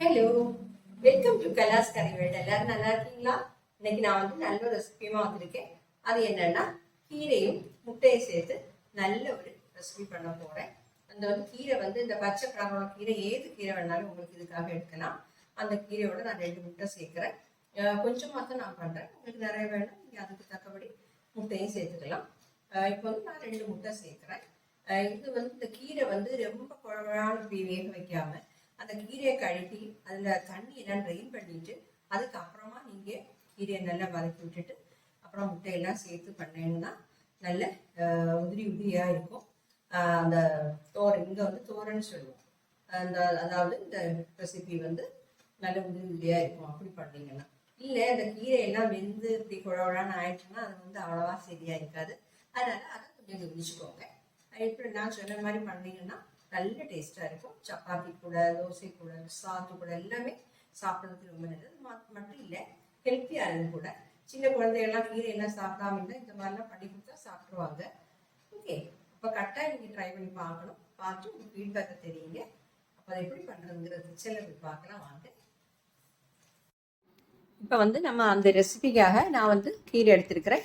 Hello welcome to கலாஸ் கறி world எல்லாரும் நல்லா இருக்கீங்களா? இன்னைக்கு நான் வந்து நல்ல ஒரு ரெசிபியுமா வந்திருக்கேன். அது என்னன்னா கீரையும் முட்டையும் சேர்த்து நல்ல ஒரு ரெசிபி பண்ண போறேன். அந்த வந்து கீரை வந்து இந்த பச்சை கலரோட கீரை ஏது கீரை வேணாலும் உங்களுக்கு இதுக்காக எடுக்கலாம். அந்த கீரையோட நான் ரெண்டு முட்டை சேர்க்குறேன். கொஞ்சமாக தான் நான் பண்றேன். உங்களுக்கு நிறைய வேணும். நீங்க அதுக்கு தக்கபடி முட்டையும் சேர்த்துக்கலாம். இப்போ வந்து நான் ரெண்டு முட்டை சேர்க்குறேன். இது வந்து இந்த கீரை வந்து ரொம்ப குழவான வேக வைக்காமல் அந்த கீரையை கழுவி அதில் தண்ணி எல்லாம் ட்ரெயின் பண்ணிட்டு அதுக்கப்புறமா நீங்கள் கீரையை நல்லா வதக்கி விட்டுட்டு அப்புறம் முட்டையெல்லாம் சேர்த்து பண்ணீங்கன்னா நல்ல உதிரி உதிரியாக இருக்கும். அந்த தோரன் இங்கே வந்து தோரன்னு சொல்லுவோம். அந்த அதாவது இந்த ரெசிபி வந்து நல்ல உதிரி உதிரியாக இருக்கும். அப்படி பண்ணீங்கன்னா. இல்லை இந்த கீரையெல்லாம் வெந்து இப்படி குழவழான்னு ஆயிடுச்சுன்னா அது வந்து அவ்வளோவா சரியாக இருக்காது. அதனால் அதை கொஞ்சம் கவனிச்சுக்கோங்க. இப்படி நான் சொன்ன மாதிரி பண்ணீங்கன்னா நல்ல டேஸ்ட்டாக இருக்கும். சப்பாத்தி கூட தோசை கூட சாத்து கூட எல்லாமே சாப்பிட்றதுக்கு ரொம்ப நல்லது. மட்டும் இல்லை ஹெல்த்தியானது கூட சின்ன குழந்தைகள்லாம் கீரை எல்லாம் சாப்பிடாம இருந்தால் இந்த மாதிரிலாம் பண்ணி கொடுத்தா சாப்பிடுவாங்க ஓகே அப்போ கரெக்டாக நீங்கள் ட்ரை பண்ணி பார்க்கணும். பார்த்து உங்கள் ஃபீட்பேக்கை தெரியுங்க. அப்போ அதை எப்படி பண்ணுறதுங்கிறது கிச்சனில் போய் பார்க்கலாம். வாங்க. இப்போ வந்து நம்ம அந்த ரெசிபிக்காக நான் வந்து கீரை எடுத்திருக்கிறேன்.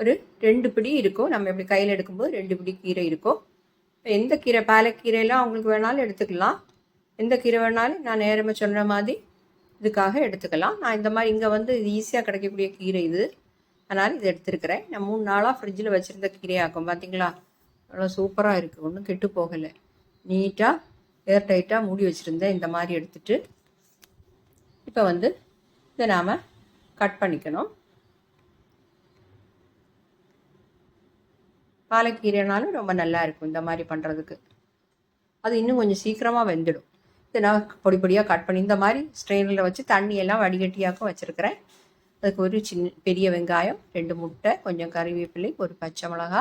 ஒரு ரெண்டு பிடி இருக்கும். நம்ம எப்படி கையில் எடுக்கும்போது ரெண்டு பிடி கீரை இருக்கும். இப்போ எந்த கீரை பாலக்கீரையெல்லாம் அவங்களுக்கு வேணாலும் எடுத்துக்கலாம். எந்த கீரை வேணாலும் நான் நேரமாக சொன்ன மாதிரி இதுக்காக எடுத்துக்கலாம். நான் இந்த மாதிரி இங்கே வந்து இது ஈஸியாக கிடைக்கக்கூடிய கீரை இது. அதனால் இது எடுத்துருக்கிறேன். நான் மூணு நாளாக ஃப்ரிட்ஜில் வச்சுருந்த கீரையாக்கும். பார்த்தீங்களா அவ்வளோ சூப்பராக இருக்குது ஒன்றும் கெட்டு போகலை. நீட்டாக ஏர் டைட்டாக மூடி வச்சுருந்தேன். இந்த மாதிரி எடுத்துகிட்டு இப்போ வந்து இதை நாம் கட் பண்ணிக்கணும். பாலக்கீரைனாலும் ரொம்ப நல்லா இருக்கும் இந்த மாதிரி பண்ணுறதுக்கு அது இன்னும் கொஞ்சம் சீக்கிரமாக வெந்துடும். இதை நான் பொடி பொடியாக கட் பண்ணி இந்த மாதிரி ஸ்ட்ரெயினில் வச்சு தண்ணியெல்லாம் வடிகட்டியாக்கும் வச்சுருக்கிறேன். அதுக்கு ஒரு சின்ன பெரிய வெங்காயம் ரெண்டு முட்டை கொஞ்சம் கறிவேப்பிலை ஒரு பச்சை மிளகா.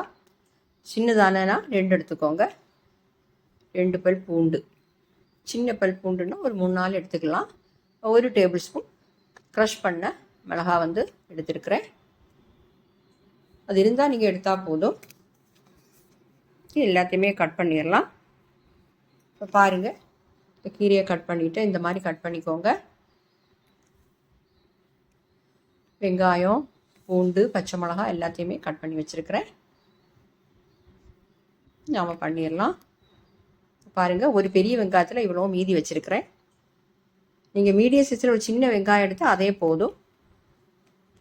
சின்னதானனா ரெண்டு எடுத்துக்கோங்க. ரெண்டு பல் பூண்டு. சின்ன பல் பூண்டுன்னா ஒரு மூணு நாள் எடுத்துக்கலாம். ஒரு டேபிள் ஸ்பூன் க்ரஷ் பண்ண மிளகா வந்து எடுத்துருக்குறேன். அது இருந்தால் நீங்கள் எடுத்தால் போதும். இது எல்லாத்தையுமே கட் பண்ணிடலாம். இப்போ பாருங்கள் இந்த கீரையை கட் பண்ணிவிட்டு இந்த மாதிரி கட் பண்ணிக்கோங்க. வெங்காயம் பூண்டு பச்சை மிளகா எல்லாத்தையுமே கட் பண்ணி வச்சுருக்கிறேன். நாம் பண்ணிடலாம். பாருங்கள் ஒரு பெரிய வெங்காயத்தில் இவ்வளோ மீதி வச்சுருக்கிறேன். நீங்கள் மீடியம் சைஸில் ஒரு சின்ன வெங்காயம் எடுத்து அதே போதும்.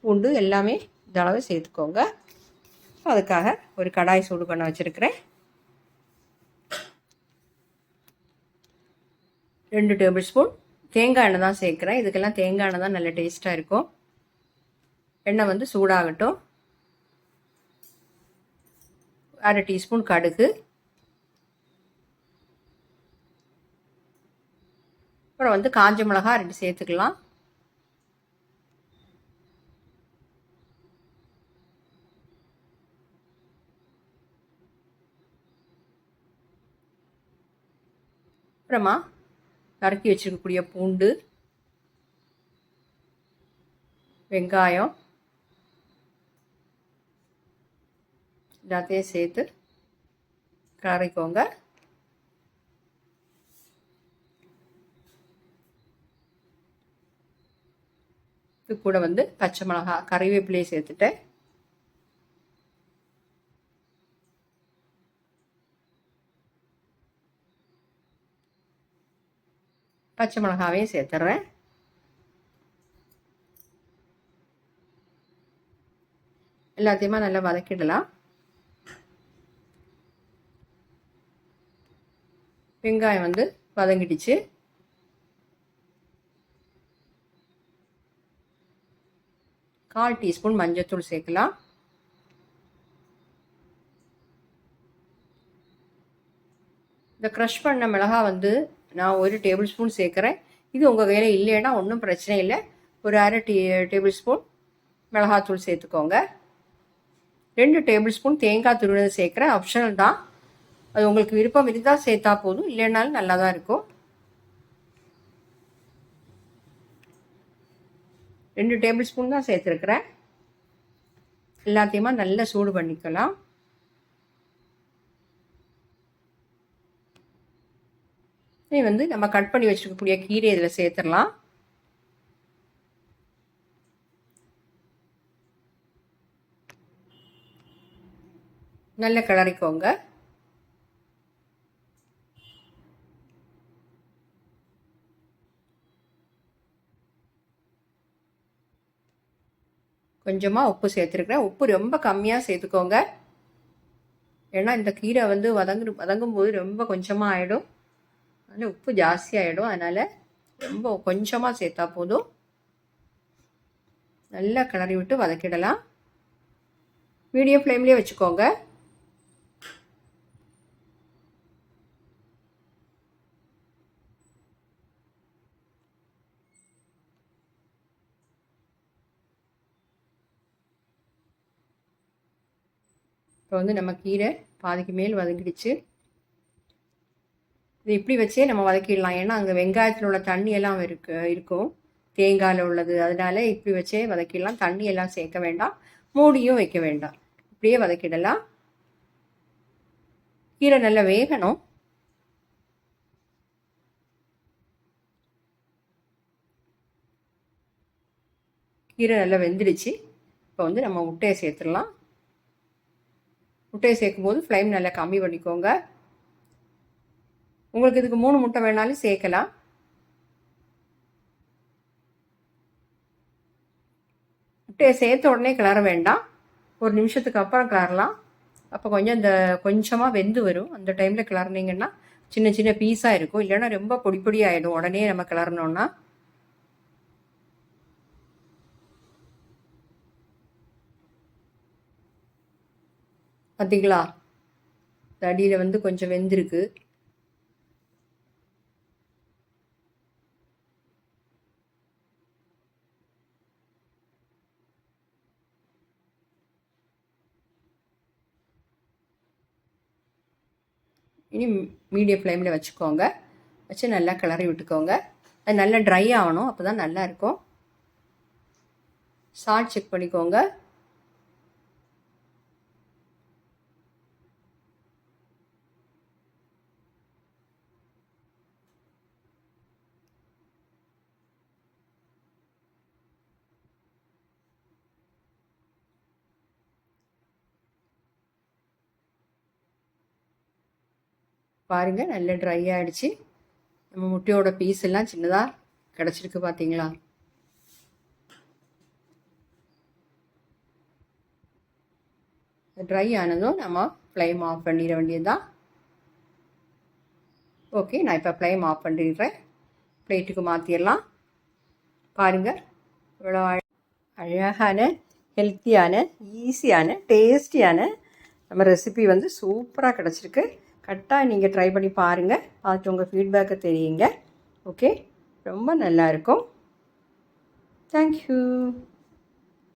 பூண்டு எல்லாமே இந்த அளவு சேர்த்துக்கோங்க. அதுக்காக ஒரு கடாய் சூடு பண்ண வச்சுருக்கிறேன். ரெண்டு டேபிள் ஸ்பூன் தேங்காய் எண்ணெய் தான் சேர்க்குறேன். இதுக்கெல்லாம் தேங்காய் எண்ணெய் தான் நல்ல டேஸ்ட்டாக இருக்கும். எண்ணெய் வந்து சூடாகட்டும். அரை டீஸ்பூன் கடுகு. அப்புறம் வந்து காஞ்ச மிளகா ரெண்டு சேர்த்துக்கலாம். அப்புறமா நறுக்கி வச்சிருக்கக்கூடிய பூண்டு வெங்காயம் எல்லாத்தையும் சேர்த்து கரைக்கோங்க. இது கூட வந்து பச்சை மிளகா கறிவேப்பிலையை சேர்த்துட்டேன். பச்சை மிளகாவையும் சேர்த்துட்றேன். எல்லாத்தையுமே நல்லா வதக்கிடலாம். வெங்காயம் வந்து வதங்கிடுச்சு. கால் டீஸ்பூன் மஞ்சத்தூள் சேர்க்கலாம். இந்த க்ரஷ் பண்ண மிளகா வந்து நான் ஒரு டேபிள் ஸ்பூன் சேர்க்குறேன். இது உங்கள் கையில் இல்லைன்னா ஒன்றும் பிரச்சனை இல்லை. ஒரு அரை டீ டேபிள் ஸ்பூன் மிளகாத்தூள் சேர்த்துக்கோங்க. ரெண்டு டேபிள் ஸ்பூன் தேங்காய் துருவனது சேர்க்குறேன். ஆப்ஷனல் தான். அது உங்களுக்கு விருப்பம் இருந்தால் சேர்த்தா போதும். இல்லைனாலும் நல்லா தான் இருக்கும். ரெண்டு டேபிள் ஸ்பூன் தான் சேர்த்துருக்குறேன். எல்லாத்தையுமா நல்லா சூடு பண்ணிக்கலாம். இனி வந்து நம்ம கட் பண்ணி வச்சுருக்கக்கூடிய கீரை இதில் சேர்த்துடலாம். நல்ல கிளறிக்கோங்க. கொஞ்சமாக உப்பு சேர்த்துருக்குறேன். உப்பு ரொம்ப கம்மியாக சேர்த்துக்கோங்க. ஏன்னா இந்த கீரை வந்து வதங்கு வதங்கும் போது ரொம்ப கொஞ்சமாக ஆகிடும் ஆனால் உப்பு ஜாஸ்தி ஆகிடும் அதனால் ரொம்ப கொஞ்சமாக சேர்த்தா போதும். நல்லா கிளறி விட்டு வதக்கிடலாம். மீடியம் ஃப்ளேம்லேயே வச்சுக்கோங்க. இப்போ வந்து நம்ம கீரை பாதிக்கு மேல் வதங்கிடுச்சு. இது இப்படி வச்சே நம்ம வதக்கிடலாம். ஏன்னா அங்கே வெங்காயத்தில் உள்ள தண்ணி எல்லாம் இருக்கு இருக்கும். தேங்காயில் உள்ளது அதனால இப்படி வச்சே வதக்கிடலாம். தண்ணி எல்லாம் சேர்க்க வேண்டாம். மூடியும் வைக்க வேண்டாம். இப்படியே வதக்கிடலாம். கீரை நல்லா வேகணும். கீரை நல்லா வெந்துடுச்சு. இப்போ வந்து நம்ம முட்டையை சேர்த்துடலாம். முட்டையை சேர்க்கும் போது ஃப்ளைம் நல்லா கம்மி பண்ணிக்கோங்க. உங்களுக்கு இதுக்கு மூணு முட்டை வேணாலும் சேர்க்கலாம். முட்டையை சேர்த்த உடனே கிளற வேண்டாம். ஒரு நிமிஷத்துக்கு அப்புறம் கிளறலாம். அப்போ கொஞ்சம் இந்த கொஞ்சமாக வெந்து வரும். அந்த டைமில் கிளறினீங்கன்னா சின்ன சின்ன பீஸாக இருக்கும். இல்லைன்னா ரொம்ப பொடி பொடி ஆகிடும் உடனே நம்ம கிளறணுன்னா பார்த்தீங்களா தடியில் வந்து கொஞ்சம் வெந்திருக்கு. இனி மீடியம் ஃப்ளேமில் வச்சுக்கோங்க. வச்சு நல்லா கிளறி விட்டுக்கோங்க. அது நல்லா ட்ரை ஆகணும் அப்போ தான் நல்லா இருக்கும். சால்ட் செக் பண்ணிக்கோங்க. பாருங்கள் நல்ல ட்ரை ஆகிடுச்சு நம்ம முட்டையோட பீஸ் எல்லாம் சின்னதாக கிடச்சிருக்கு பார்த்தீங்களா ட்ரை ஆனதும் நம்ம ஃப்ளைம் ஆஃப் பண்ணிட வேண்டியதுதான். ஓகே நான் இப்போ ஃப்ளைம் ஆஃப் பண்ணிடுறேன். பிளேட்டுக்கு மாற்றிடலாம் பாருங்கள் இவ்வளோ அழகான ஹெல்த்தியான ஈஸியான டேஸ்டியான நம்ம ரெசிபி வந்து சூப்பராக கிடச்சிருக்கு. கரெக்டாக நீங்கள் ட்ரை பண்ணி பாருங்கள் பார்த்து உங்கள் ஃபீட்பேக்கை தெரியுங்க. ஓகே ரொம்ப நல்லாயிருக்கும் தேங்க்யூ